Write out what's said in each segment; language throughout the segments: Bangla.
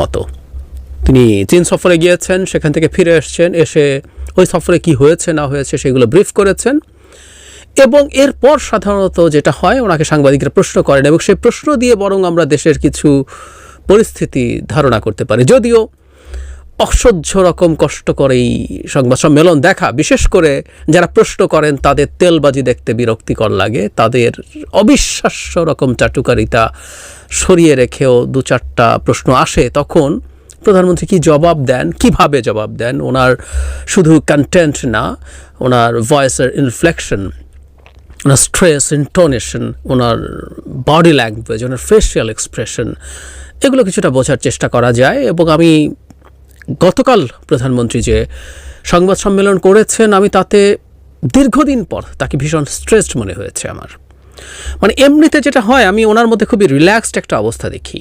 মতো। তিনি চীন সফরে গিয়েছেন, সেখান থেকে ফিরে এসছেন, এসে ওই সফরে কি হয়েছে, না হয়েছে সেগুলো ব্রিফ করেছেন। এবং এরপর সাধারণত যেটা হয়, ওনাকে সাংবাদিকরা প্রশ্ন করেন এবং সেই প্রশ্ন দিয়ে বরং আমরা দেশের কিছু পরিস্থিতি ধারণা করতে পারি। যদিও অসহ্য রকম কষ্ট করে এই সংবাদ সম্মেলন দেখা, বিশেষ করে যারা প্রশ্ন করেন, তাদের তেলবাজি দেখতে বিরক্তিকর লাগে, তাদের অবিশ্বাস্য রকম চাটুকারিতা সরিয়ে রেখেও দু চারটা প্রশ্ন আসে, তখন প্রধানমন্ত্রী কি জবাব দেন? কীভাবে জবাব দেন? ওনার শুধু কন্টেন্ট না, ওনার ভয়েসের ইনফ্লেকশন ওনার স্ট্রেস ইন্টোনেশন ওনার বডি ল্যাঙ্গুয়েজ ওনার ফেসিয়াল এক্সপ্রেশন এগুলো কিছুটা বোঝার চেষ্টা করা যায়। এবং আমি গতকাল প্রধানমন্ত্রী যে সংবাদ সম্মেলন করেছেন, আমি তাতে দীর্ঘদিন পর তাকে ভীষণ স্ট্রেসড মনে হয়েছে আমার। মানে এমনিতে যেটা হয়, আমি ওনার মধ্যে খুবই রিল্যাক্সড একটা অবস্থা দেখি।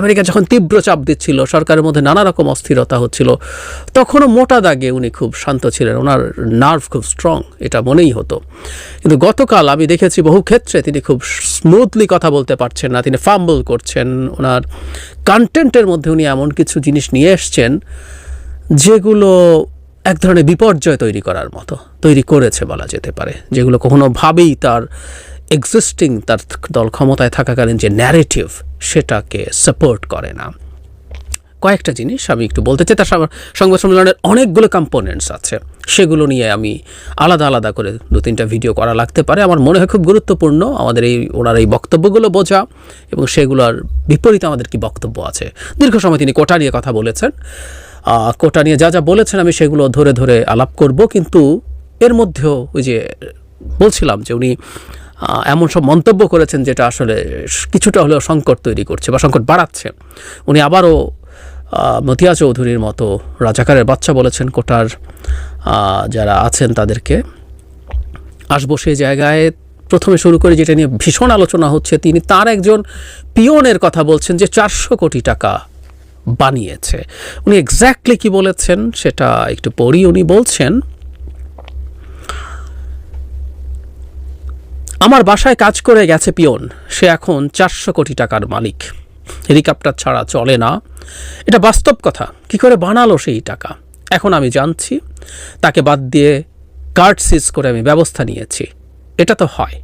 আমেরিকা যখন তীব্র চাপ দিচ্ছিল, সরকারের মধ্যে নানা রকম অস্থিরতা হচ্ছিল, তখনও মোটা দাগে উনি খুব শান্ত ছিলেন। ওনার নার্ভ খুব স্ট্রং এটা মনেই হতো। কিন্তু গতকাল আমি দেখেছি বহু ক্ষেত্রে তিনি খুব স্মুথলি কথা বলতে পারছেন না, তিনি ফাম্বল করছেন। ওনার কন্টেন্টের মধ্যে উনি এমন কিছু জিনিস নিয়ে এসছেন, যেগুলো এক ধরনের বিপর্যয় তৈরি করার মতো, তৈরি করেছে বলা যেতে পারে, যেগুলো কখনো ভাবেই তার এক্সিস্টিং তার দল ক্ষমতায় থাকাকালীন যে ন্যারেটিভ সেটাকে সাপোর্ট করে না। কয়েকটা জিনিস আমি একটু বলতে চাই, তার সংবাদ সম্মেলনের অনেকগুলো কম্পোনেন্টস আছে, সেগুলো নিয়ে আমি আলাদা আলাদা করে দু তিনটা ভিডিও করা লাগতে পারে। আমার মনে হয় খুব গুরুত্বপূর্ণ আমাদের এই, ওনার এই বক্তব্যগুলো বোঝা এবং সেগুলোর বিপরীতে আমাদের কি বক্তব্য আছে। দীর্ঘ সময় তিনি কোটা নিয়ে কথা বলেছেন। কোটা নিয়ে যা যা বলেছেন আমি সেগুলো ধরে ধরে আলাপ করব। কিন্তু এর মধ্যেও ওই যে বলছিলাম যে উনি এমন সব মন্তব্য করেছেন যেটা আসলে কিছুটা হলেও সংকট তৈরি করছে বা সংকট বাড়াচ্ছে। উনি আবারও মতিয়া চৌধুরীর মতো রাজাকারের বাচ্চা বলেছেন কোটার যারা আছেন তাদেরকে। আসব সেই জায়গায়। প্রথমে শুরু করে যেটা নিয়ে ভীষণ আলোচনা হচ্ছে। তিনি তার একজন পিয়নের কথা বলছেন যে চারশো কোটি টাকা বানিয়েছে। উনি এক্স্যাক্টলি কি বলেছেন সেটা একটু পড়ি, উনি বলছেন, আমার বাসায় কাজ করে গেছে পিয়ন, সে এখন চারশো কোটি টাকার মালিক। হেলিকপ্টার ছাড়া চলে না। এটা বাস্তব কথা, কি করে বানালো সেই টাকা? এখন আমি জানছি, তাকে বাদ দিয়ে কার্ড সিজ করে আমি ব্যবস্থা নিয়েছি। এটা তো হয়।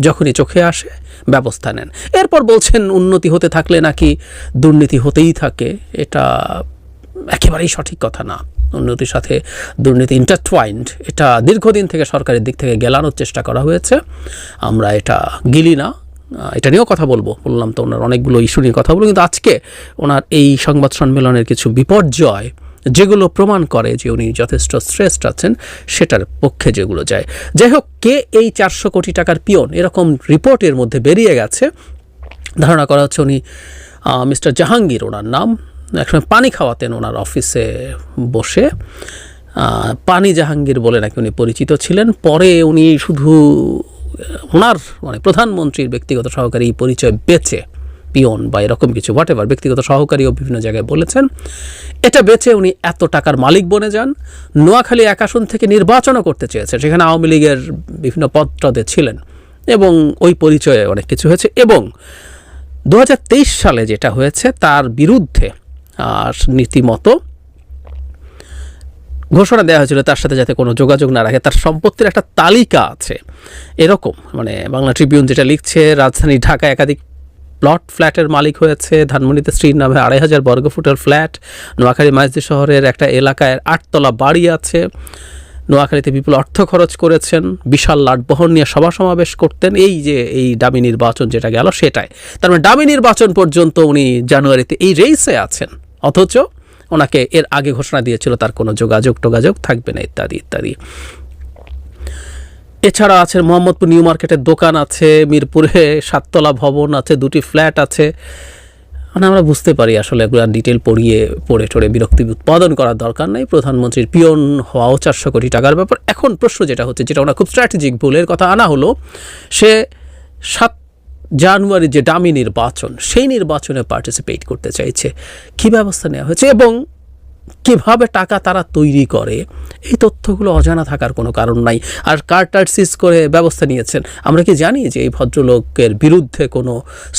যখনই চোখে আসে, ব্যবস্থা নেন। এরপর বলছেন, উন্নতি হতে থাকলে নাকি দুর্নীতি হতেই থাকে। এটা একেবারেই সঠিক কথা না। উন্নতির সাথে দুর্নীতি ইন্টারটুয়াইন্ড এটা দীর্ঘদিন থেকে সরকারের দিক থেকে গেলানোর চেষ্টা করা হয়েছে। আমরা এটা গিলি না। এটা নিয়েও কথা বলব। বললাম তো ওনার অনেকগুলো ইস্যু নিয়ে কথা বলব। কিন্তু আজকে ওনার এই সংবাদ সম্মেলনের কিছু বিপর্যয় যেগুলো প্রমাণ করে যে উনি যথেষ্ট শ্রেষ্ঠ আছেন, সেটার পক্ষে যেগুলো যায়। যাই হোক, কে এই চারশো কোটি টাকার পিয়ন? এরকম রিপোর্টের মধ্যে বেরিয়ে গেছে। ধারণা করা হচ্ছে উনি মিস্টার জাহাঙ্গীর ওনার নাম। একসময় পানি খাওয়াতেন ওনার অফিসে বসে। পানি জাহাঙ্গীর বলে নাকি উনি পরিচিত ছিলেন। পরে উনি শুধু ওনার মানে প্রধানমন্ত্রীর ব্যক্তিগত সহকারী পরিচয় বেচে। পিয়ন বা এরকম কিছু হোয়াট এভার ব্যক্তিগত সহকারীও বিভিন্ন জায়গায় বলেছেন। এটা বেচে উনি এত টাকার মালিক বনে যান। নোয়াখালী এক আসন থেকে নির্বাচনও করতে চেয়েছেন, সেখানে আওয়ামী লীগের বিভিন্ন পদটদে ছিলেন এবং ওই পরিচয়ে অনেক কিছু হয়েছে এবং দু হাজার তেইশ সালে যেটা হয়েছে তার বিরুদ্ধে আর নীতিমতো ঘোষণা দেওয়া হয়েছিল তার সাথে যাতে কোনো যোগাযোগ না রাখে, তার সম্পত্তির একটা তালিকা আছে। এরকম মানে বাংলা ট্রিবিউন যেটা লিখছে, রাজধানী ঢাকা একাধিক প্লট ফ্ল্যাটের মালিক হয়েছে। ধানমন্ডিতে স্ত্রীর নামে আড়াই হাজার বর্গফুটের ফ্ল্যাট। নোয়াখালী মাইজদি শহরের একটা এলাকায় আটতলা বাড়ি আছে। নোয়াখালীতে বিপুল অর্থ খরচ করেছেন। বিশাল লাটবহর নিয়ে সভা সমাবেশ করতেন। এই যে, এই ডামি নির্বাচন যেটা গেল সেটাই। তার মানে ডামি নির্বাচন পর্যন্ত উনি জানুয়ারিতে এই রেইসে আছেন। অথচ ওনাকে এর আগে ঘোষণা দিয়েছিল তার কোনো যোগাযোগ টোগাযোগ থাকবে না, ইত্যাদি ইত্যাদি। এছাড়া আছে মোহাম্মদপুর নিউ মার্কেটের দোকান আছে, মিরপুরে সাততলা ভবন আছে, দুটি ফ্ল্যাট আছে। মানে আমরা বুঝতে পারি আসলে এগুলো ডিটেল পড়িয়ে, পড়ে টড়ে বিরক্তি উৎপাদন করার দরকার নেই। প্রধানমন্ত্রীর পিয়ন হওয়াও চারশো কোটি টাকার ব্যাপার। এখন প্রশ্ন যেটা হচ্ছে, যেটা ওনার খুব স্ট্র্যাটেজিক ভুলের কথা আনা হলো, সে সাত জানুয়ারি যে ডামি নির্বাচন, সেই নির্বাচনে পার্টিসিপেট করতে চাইছে। কী ব্যবস্থা নেওয়া হয়েছে? এবং কীভাবে টাকা তারা তৈরি করে, এই তথ্যগুলো অজানা থাকার কোনো কারণ নাই। আর কার্টার সিজ করে ব্যবস্থা নিয়েছেন। আমরা কি জানি যে এই ভদ্রলোকের বিরুদ্ধে কোনো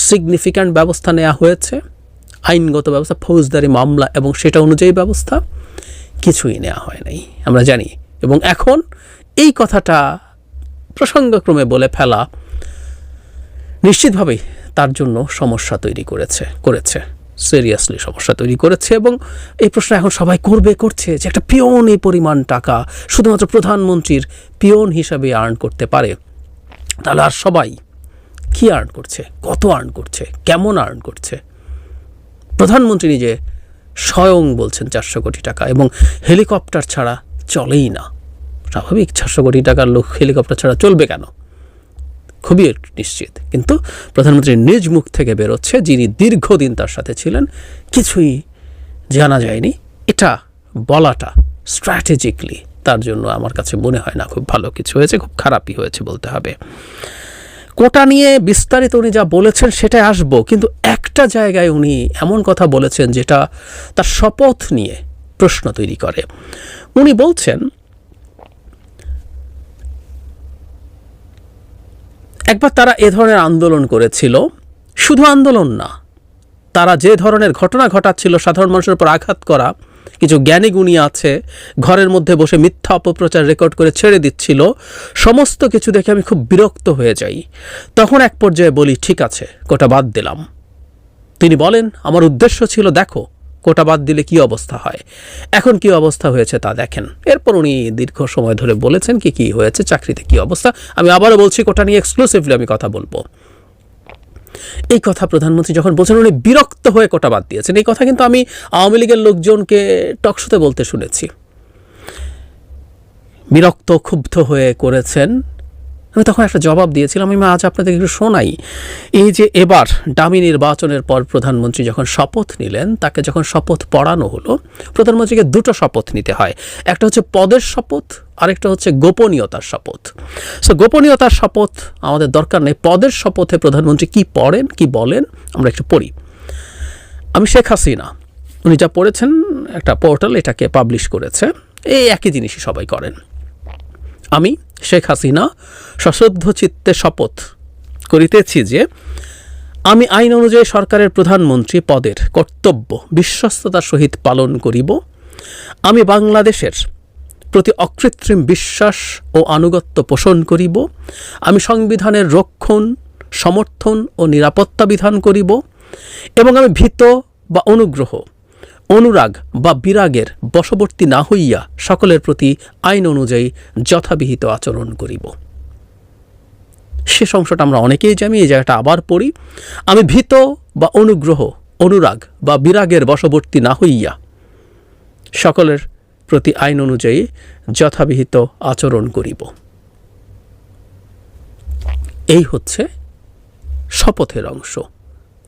সিগনিফিক্যান্ট ব্যবস্থা নেওয়া হয়েছে? আইনগত ব্যবস্থা, ফৌজদারি মামলা এবং সেটা অনুযায়ী ব্যবস্থা কিছুই নেওয়া হয় নাই, আমরা জানি। এবং এখন এই কথাটা প্রসঙ্গক্রমে বলে ফেলা নিশ্চিতভাবেই তার জন্য সমস্যা তৈরি করেছে করেছে। সিরিয়াসলি সমস্যা তৈরি করেছে এবং এই প্রশ্ন এখন সবাই করবে, করছে যে একটা পিয়ন এই পরিমাণ টাকা শুধুমাত্র প্রধানমন্ত্রীর পিয়ন হিসাবে আর্ন করতে পারে। তাহলে আর সবাই কি আর্ন করছে? কত আর্ন করছে? কেমন আর্ন করছে? প্রধানমন্ত্রী নিজে স্বয়ং বলছেন চারশো কোটি টাকা এবং হেলিকপ্টার ছাড়া চলেই না। স্বাভাবিক, চারশো কোটি টাকার লোক হেলিকপ্টার ছাড়া চলবে কেন? খুবই নিশ্চিত। কিন্তু প্রধানমন্ত্রীর নিজ মুখ থেকে বেরোচ্ছে, যিনি দীর্ঘদিন তার সাথে ছিলেন, কিছুই জানা যায়নি। এটা বলাটা স্ট্র্যাটেজিকলি তার জন্য আমার কাছে মনে হয় না খুব ভালো কিছু হয়েছে, খুব খারাপই হয়েছে বলতে হবে। কোটা নিয়ে বিস্তারিত উনি যা বলেছেন সেটাই আসব, কিন্তু একটা জায়গায় উনি এমন কথা বলেছেন যেটা তার শপথ নিয়ে প্রশ্ন তৈরি করে। উনি বলছেন একবার তারা এ ধরনের আন্দোলন করেছিল। শুধু আন্দোলন না, তারা যে ধরনের ঘটনা ঘটাচ্ছিল, সাধারণ মানুষের উপর আঘাত করা, কিছু জ্ঞানী গুণী আছে, ঘরের মধ্যে বসে মিথ্যা অপপ্রচার রেকর্ড করে ছেড়ে দিচ্ছিল, সমস্ত কিছু দেখে আমি খুব বিরক্ত হয়ে যাই। তখন এক পর্যায়ে বলি, ঠিক আছে কোটা বাদ দিলাম। তিনি বলেন, আমার উদ্দেশ্য ছিল, দেখো কোটা বাদ দিলে কি অবস্থা হয়? এখন কি অবস্থা হয়েছে তা দেখেন। এরপর উনি দীর্ঘ সময় ধরে বলেছেন কি কি হয়েছে, চাকরিতে কি অবস্থা। আমি আবারও বলছি, কোটা নিয়ে এক্সক্লুসিভলি আমি কথা বলব। এই কথা প্রধানমন্ত্রী যখন বলছেন, উনি বিরক্ত হয়ে কোটা বাদ দিয়েছেন। এই কথা কিন্তু আমি আওয়ামী লীগের লোকজনকে টকশোতে বলতে শুনেছি। বিরক্ত, ক্ষুব্ধ হয়ে করেছেন আমি তখন একটা জবাব দিয়েছিলাম, আমি আজ আপনাদের একটু শোনাই। এই যে এবার ডামি নির্বাচনের পর প্রধানমন্ত্রী যখন শপথ নিলেন, তাকে যখন শপথ পড়ানো হলো, প্রধানমন্ত্রীকে দুটো শপথ নিতে হয়। একটা হচ্ছে পদের শপথ, আরেকটা হচ্ছে গোপনীয়তার শপথ। সো গোপনীয়তার শপথ আমাদের দরকার নেই। পদের শপথে প্রধানমন্ত্রী কি পড়েন, কি বলেন, আমরা একটু পড়ি। আমি শেখ হাসিনা, উনি যা পড়েছেন, একটা পোর্টাল এটাকে পাবলিশ করেছে, এই একই জিনিসই সবাই করেন। আমি, শেখ হাসিনা সশ্রদ্ধ চিত্তে শপথ করিতেছি যে, আমি আইন অনুযায়ী সরকারের প্রধানমন্ত্রী পদের কর্তব্য বিশ্বস্ততার সহিত পালন করিব। আমি বাংলাদেশের প্রতি অকৃত্রিম বিশ্বাস ও আনুগত্য পোষণ করিব। আমি সংবিধানের রক্ষণ, সমর্থন ও নিরাপত্তা বিধান করিব। এবং আমি ভীত বা অনুগ্রহ অনুরাগ বা বিরাগের বশবর্তী না হইয়া সকলের প্রতি আইন অনুযায়ী যথাবিহিত আচরণ করিব। শেষ অংশটা আমরা অনেকেই জানি, এই জায়গাটা আবার পড়ি। আমি ভীত বা অনুগ্রহ, অনুরাগ বা বিরাগের বশবর্তী না হইয়া সকলের প্রতি আইন অনুযায়ী যথাবিহিত আচরণ করিব। এই হচ্ছে শপথের অংশ।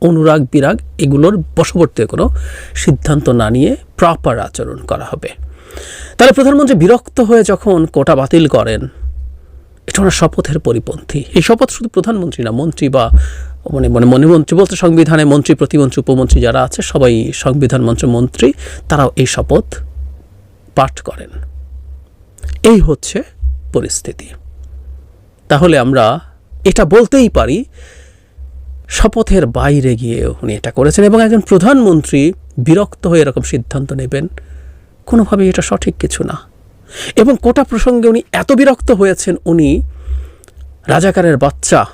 অনুরাগ বিরাগ এগুলোর বশবর্তী কোনো সিদ্ধান্ত না নিয়ে প্রপার আচরণ করা হবে। তাহলে প্রধানমন্ত্রী বিরক্ত হয়ে যখন কোটা বাতিল করেন, এটা ওনার শপথের পরিপন্থী। এই শপথ শুধু প্রধানমন্ত্রী না, মন্ত্রী বা মানে মানে মনে মন্ত্রী বলতে সংবিধানে মন্ত্রী, প্রতিমন্ত্রী, উপমন্ত্রী যারা আছে, সবাই সংবিধান মঞ্চ মন্ত্রী, তারাও এই শপথ পাঠ করেন। এই হচ্ছে পরিস্থিতি। তাহলে আমরা এটা বলতেই পারি শপথের বাইরে গিয়ে উনি এটা করেছেন এবং একজন প্রধানমন্ত্রী বিরক্ত হয়ে এরকম সিদ্ধান্ত নেবেন, কোনোভাবেই এটা সঠিক কিছু না। এবং কোটা প্রসঙ্গে উনি এত বিরক্ত হয়েছেন, উনি রাজাকারের বাচ্চা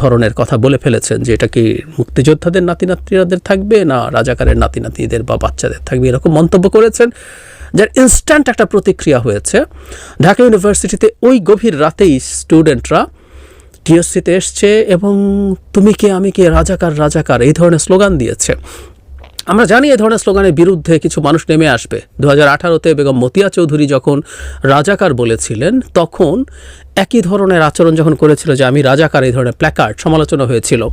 ধরনের কথা বলে ফেলেছেন যে এটা কি মুক্তিযোদ্ধাদের নাতি নাতিরাদের থাকবে না রাজাকারের নাতি নাতিদের বা বাচ্চাদের থাকবে, এরকম মন্তব্য করেছেন, যার ইনস্ট্যান্ট একটা প্রতিক্রিয়া হয়েছে। ঢাকা ইউনিভার্সিটিতে ওই গভীর রাতেই স্টুডেন্টরা টিএসসিতে এসছে এবং তুমি কে, আমি কে, রাজাকার রাজাকার, এই ধরনের স্লোগান দিয়েছে। আমরা জানি এই ধরনের স্লোগানের বিরুদ্ধে কিছু মানুষ নেমে আসবে। দু হাজার আঠারোতে বেগম মতিয়া চৌধুরী যখন রাজাকার বলেছিলেন, তখন একই ধরনের আচরণ যখন করেছিল যে আমি রাজাকার, এই ধরনের প্ল্যাকার্ড সমালোচনা হয়েছিল।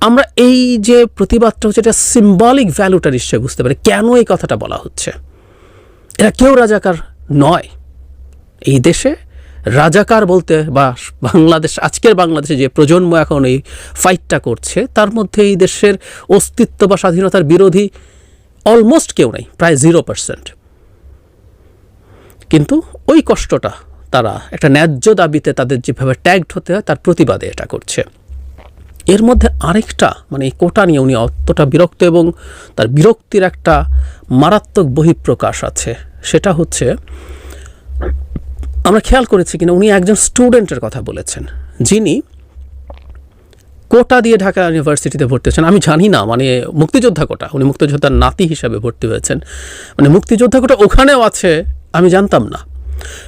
আমরা এই যে প্রতিবাদটা হচ্ছে, এটা সিম্বলিক ভ্যালুটা নিশ্চয়ই বুঝতে পারি। কেন এই কথাটা বলা হচ্ছে? এরা কেউ রাজাকার নয়। এই দেশে রাজাকার বলতে বা বাংলাদেশ, আজকের বাংলাদেশে যে প্রজন্ম এখন এই ফাইটটা করছে, তার মধ্যে এই দেশের অস্তিত্ব বা স্বাধীনতার বিরোধী অলমোস্ট কেউ নেই, প্রায় জিরো পার্সেন্ট কিন্তু ওই কষ্টটা তারা একটা ন্যায্য দাবিতে তাদের যেভাবে ট্যাগড হতে হয়, তার প্রতিবাদে এটা করছে। এর মধ্যে আরেকটা মানে এই কোটা নিয়ে উনি অতটা বিরক্ত এবং তার বিরক্তির একটা মারাত্মক বহিঃপ্রকাশ আছে, সেটা হচ্ছে আমরা খেয়াল করেছি কিনা, উনি একজন স্টুডেন্টের কথা বলেছেন। যিনি কোটা দিয়ে ঢাকা ইউনিভার্সিটিতে ভর্তি হয়েছেন। আমি জানি না মানে মুক্তিযোদ্ধা কোটা, উনি মুক্তিযোদ্ধার নাতি হিসাবে ভর্তি হয়েছেন। মানে মুক্তিযোদ্ধা কোটা ওখানেও আছে, আমি জানতাম না।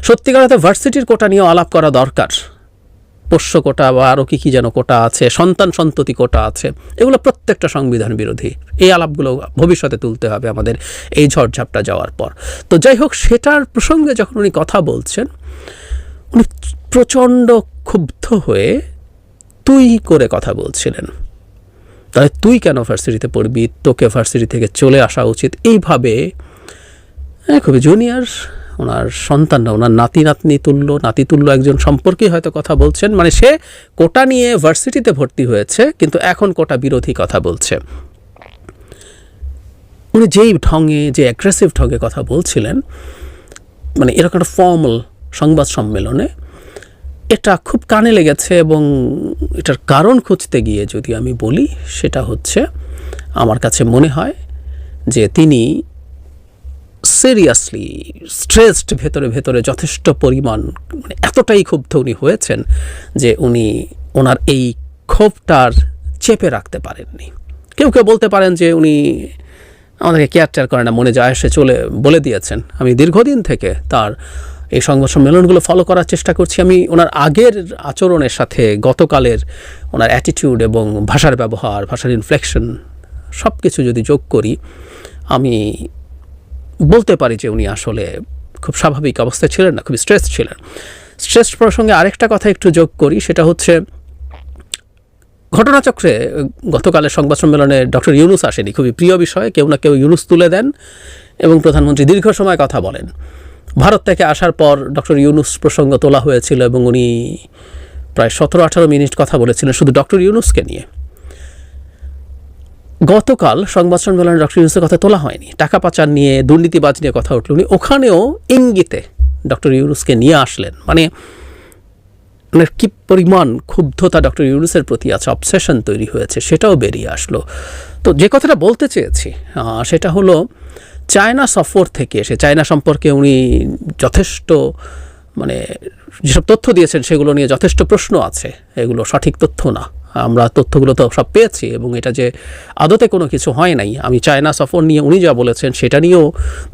সত্যিকার ভার্সিটির কোটা নিয়েও আলাপ করা দরকার। পোষ্য কোটা বা আরও কী কী যেন কোটা আছে সন্তান সন্ততি কোটা আছে এগুলো প্রত্যেকটা সংবিধান বিরোধী। এই আলাপগুলো ভবিষ্যতে তুলতে হবে আমাদের এই ঝড়ঝাপটা যাওয়ার পর। তো যাই হোক সেটার প্রসঙ্গে যখন উনি কথা বলছেন উনি প্রচণ্ড ক্ষুব্ধ হয়ে তুই করে কথা বলছিলেন। তাহলে তুই কেন ভার্সিটিতে পড়বি? তোকে ভার্সিটি থেকে চলে আসা উচিত। এইভাবে হ্যাঁ, খুবই জুনিয়র ওনার সন্তানরা, ওনার নাতি নাতনি তুল্য নাতি তুল্য একজন সম্পর্কে হয়তো কথা বলছেন। মানে সে কোটা নিয়ে ভার্সিটিতে ভর্তি হয়েছে, কিন্তু এখন কোটা বিরোধী কথা বলছে। উনি যেই ঢঙে, যে অ্যাগ্রেসিভ ঢঙে কথা বলছিলেন মানে এরকম একটা ফর্মাল সংবাদ সম্মেলনে, এটা খুব কানে লেগেছে এবং এটার কারণ খুঁজতে গিয়ে যদি আমি বলি, সেটা হচ্ছে, আমার কাছে মনে হয় যে তিনি সিরিয়াসলি স্ট্রেসড ভেতরে ভেতরে যথেষ্ট পরিমাণ মানে এতটাই ক্ষুব্ধ উনি হয়েছেন যে উনি ওনার এই ক্ষোভটার চেপে রাখতে পারেননি। কেউ কেউ বলতে পারেন যে উনি আমাদেরকে কেয়ার টেয়ার করে না, মনে যায় সে চলে, বলে দিয়েছেন, আমি দীর্ঘদিন থেকে তার এই সংবাদ সম্মেলনগুলো ফলো করার চেষ্টা করছি। আমি ওনার আগের আচরণের সাথে গতকালের ওনার অ্যাটিটিউড এবং ভাষার ব্যবহার, ভাষার ইনফ্লেকশন সব কিছু যদি যোগ করি, আমি বলতে পারি যে উনি আসলে খুব স্বাভাবিক অবস্থায় ছিলেন না খুব স্ট্রেস ছিলেন। স্ট্রেস প্রসঙ্গে আরেকটা কথা একটু যোগ করি, সেটা হচ্ছে ঘটনাচক্রে গতকালের সংবাদ সম্মেলনে ডক্টর ইউনুস আসেনি, খুবই প্রিয় বিষয়, কেউ না কেউ ইউনুস তুলে দেন এবং প্রধানমন্ত্রী দীর্ঘ সময় কথা বলেন। ভারত থেকে আসার পর ডক্টর ইউনুস প্রসঙ্গ তোলা হয়েছিল এবং উনি প্রায় সতেরো আঠারো মিনিট কথা বলেছিলেন শুধু ডক্টর ইউনুসকে নিয়ে। গতকাল সংবাদ সম্মেলনে ডক্টর ইউনুসের কথা তোলা হয়নি। টাকা পাচার নিয়ে, দুর্নীতিবাজ নিয়ে কথা উঠল। উনি ওখানেও ইঙ্গিতে ডক্টর ইউনুসকে নিয়ে আসলেন। মানে মানে কি পরিমাণ ক্ষুব্ধতা ডক্টর ইউনুসের প্রতি আছে অবসেশন তৈরি হয়েছে, সেটাও বেরিয়ে আসলো। তো যে কথাটা বলতে চেয়েছি সেটা হলো, চায়না সফর থেকে এসে, চায়না সম্পর্কে উনি যথেষ্ট মানে যেসব তথ্য দিয়েছেন, সেগুলো নিয়ে যথেষ্ট প্রশ্ন আছে। এগুলো সঠিক তথ্য না। আমরা তথ্যগুলো তো সব পেয়েছি এবং এটা যে আদতে কোনো কিছু হয় নাই। আমি চায়না সফর নিয়ে উনি যা বলেছেন সেটা নিয়েও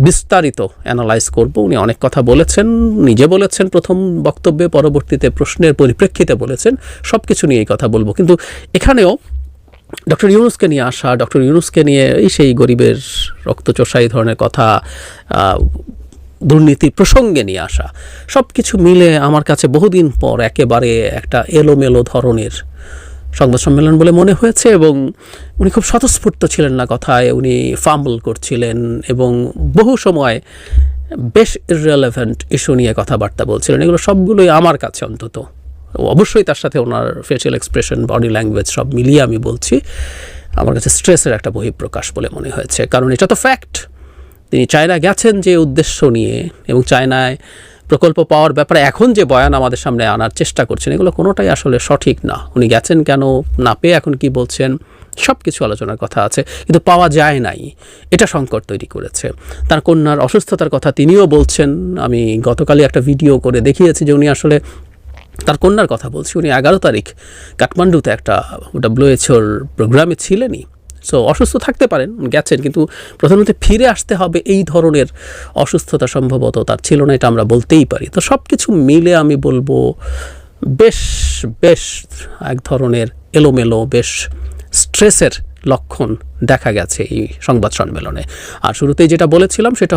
বিস্তারিত অ্যানালাইজ করব। উনি অনেক কথা বলেছেন, নিজে বলেছেন প্রথম বক্তব্যে, পরবর্তীতে প্রশ্নের পরিপ্রেক্ষিতে বলেছেন সব কিছু নিয়ে এই কথা বলব। কিন্তু এখানেও ডক্টর ইউনুসকে নিয়ে আসা, ডক্টর ইউনুসকে নিয়ে এই সেই গরিবের রক্তচোষা এই ধরনের কথা দুর্নীতি প্রসঙ্গে নিয়ে আসা সব কিছু মিলে আমার কাছে বহুদিন পর একেবারে একটা এলোমেলো ধরনের সংবাদ সম্মেলন বলে মনে হয়েছে এবং উনি খুব স্বতঃস্ফূর্ত ছিলেন না কথায়, উনি ফাম্বল করছিলেন এবং বহু সময় বেশ ইররেলেভেন্ট ইস্যু নিয়ে কথাবার্তা বলছিলেন। এগুলো সবগুলোই আমার কাছে অন্তত। অবশ্যই তার সাথে ওনার ফেসিয়াল এক্সপ্রেশন বডি ল্যাঙ্গুয়েজ সব মিলিয়ে আমি বলছি। আমার কাছে স্ট্রেসের একটা বহিঃপ্রকাশ বলে মনে হয়েছে। কারণ এটা তো ফ্যাক্ট তিনি চায়না গেছেন যে উদ্দেশ্য নিয়ে এবং চায়নায় প্রকল্প পাওয়ার ব্যাপারে এখন যে বয়ান আমাদের সামনে আনার চেষ্টা করছেন, এগুলো কোনোটাই আসলে সঠিক না। উনি গেছেন কেন, না পেয়ে এখন কি বলছেন সব কিছু আলোচনার কথা আছে, কিন্তু পাওয়া যায় নাই। এটা সংকট তৈরি করেছে। তার কন্যার অসুস্থতার কথা তিনিও বলছেন। আমি গতকালই একটা ভিডিও করে দেখিয়েছি যে উনি আসলে তার কন্যার কথা বলছি। উনি এগারো তারিখ কাঠমান্ডুতে একটা ডাব্লিউএইচওর প্রোগ্রামে ছিলেনই। সো অসুস্থ থাকতে পারেন, গেছেন, কিন্তু প্রধানমন্ত্রী ফিরে আসতে হবে এই ধরনের অসুস্থতা সম্ভবত তার ছিল না, এটা আমরা বলতেই পারি। তো সব কিছু মিলে আমি বলব বেশ বেশ এক ধরনের এলোমেলো, বেশ স্ট্রেসের লক্ষণ দেখা গেছে এই সংবাদ সম্মেলনে। আর শুরুতেই যেটা বলেছিলাম সেটা